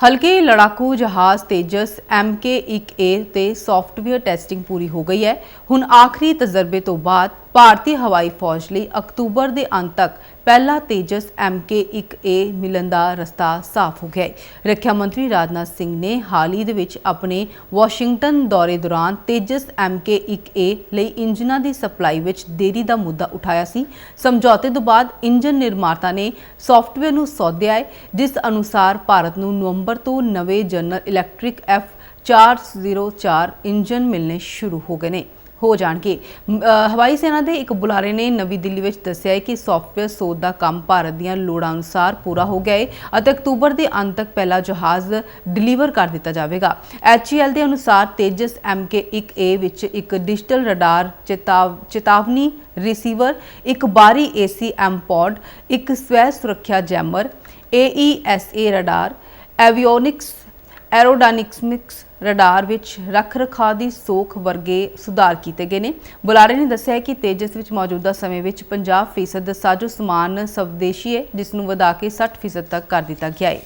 ਹਲਕੇ ਲੜਾਕੂ ਜਹਾਜ਼ ਤੇਜਸ MK1A ਤੇ ਸੌਫਟਵੇਅਰ ਟੈਸਟਿੰਗ ਪੂਰੀ ਹੋ ਗਈ ਹੈ। ਹੁਣ ਆਖਰੀ ਤਜਰਬੇ ਤੋਂ ਬਾਅਦ ਭਾਰਤੀ ਹਵਾਈ ਫੌਜ ਲਈ ਅਕਤੂਬਰ ਦੇ ਅੰਤ ਤੱਕ ਪਹਿਲਾ ਤੇਜਸ MK1A ਮਿਲਣ ਦਾ ਰਸਤਾ ਸਾਫ਼ ਹੋ ਗਿਆ ਹੈ। ਰੱਖਿਆ ਮੰਤਰੀ ਰਾਜਨਾਥ ਸਿੰਘ ਨੇ ਹਾਲ ਹੀ ਦੇ ਵਿੱਚ ਆਪਣੇ ਵਾਸ਼ਿੰਗਟਨ ਦੌਰੇ ਦੌਰਾਨ ਤੇਜਸ MK1A ਲਈ ਇੰਜਨਾਂ ਦੀ ਸਪਲਾਈ ਵਿੱਚ ਦੇਰੀ ਦਾ ਮੁੱਦਾ ਉਠਾਇਆ ਸੀ। ਸਮਝੌਤੇ ਤੋਂ ਬਾਅਦ ਇੰਜਨ ਨਿਰਮਾਤਾ ਨੇ ਸੌਫਟਵੇਅਰ ਨੂੰ ਸੌਦਿਆ ਹੈ, ਜਿਸ ਅਨੁਸਾਰ ਭਾਰਤ ਨੂੰ ਨਵੰਬਰ ਤੋਂ ਨਵੇਂ ਜਨਰਲ ਇਲੈਕਟ੍ਰਿਕ F404 ਇੰਜਨ ਮਿਲਣੇ ਸ਼ੁਰੂ ਹੋ ਗਏ ਨੇ। ਹੋ ਜਾਣਗੇ। ਹਵਾਈ ਸੈਨਾ ਦੇ ਇੱਕ ਬੁਲਾਰੇ ਨੇ ਨਵੀਂ ਦਿੱਲੀ ਵਿੱਚ ਦੱਸਿਆ ਹੈ ਕਿ ਸੌਫਟਵੇਅਰ ਸੋਧ ਦਾ ਕੰਮ ਭਾਰਤ ਦੀਆਂ ਲੋੜਾਂ ਅਨੁਸਾਰ ਪੂਰਾ ਹੋ ਗਿਆ ਹੈ ਅਤੇ ਅਕਤੂਬਰ ਦੇ ਅੰਤ ਤੱਕ ਪਹਿਲਾ ਜਹਾਜ਼ ਡਿਲੀਵਰ ਕਰ ਦਿੱਤਾ ਜਾਵੇਗਾ। HCL ਦੇ ਅਨੁਸਾਰ ਤੇਜਸ MK1A ਵਿੱਚ ਇੱਕ ਡਿਜੀਟਲ ਰਡਾਰ ਚੇਤਾਵ, ਚੇਤਾਵਨੀ ਰਿਸੀਵਰ ਇੱਕ ਬਾਰੀ ACM ਪੌਡ ਇੱਕ ਸਵੈ ਸੁਰੱਖਿਆ jammer AESA radar avionics aerodynamics radar ਵਿੱਚ ਰੱਖ ਰਖਾਅ ਦੀ ਸੋਖ ਵਰਗੇ ਸੁਧਾਰ ਕੀਤੇ ਗਏ ਨੇ। ਬੁਲਾਰੇ ਨੇ ਦੱਸਿਆ ਕਿ ਤੇਜਸ ਵਿੱਚ ਮੌਜੂਦਾ ਸਮੇਂ ਵਿੱਚ 50% ਸਾਜੋ ਸਮਾਨ ਸਵਦੇਸ਼ੀ ਹੈ, ਜਿਸ ਨੂੰ ਵਧਾ ਕੇ 60% ਤੱਕ ਕਰ ਦਿੱਤਾ ਗਿਆ ਹੈ।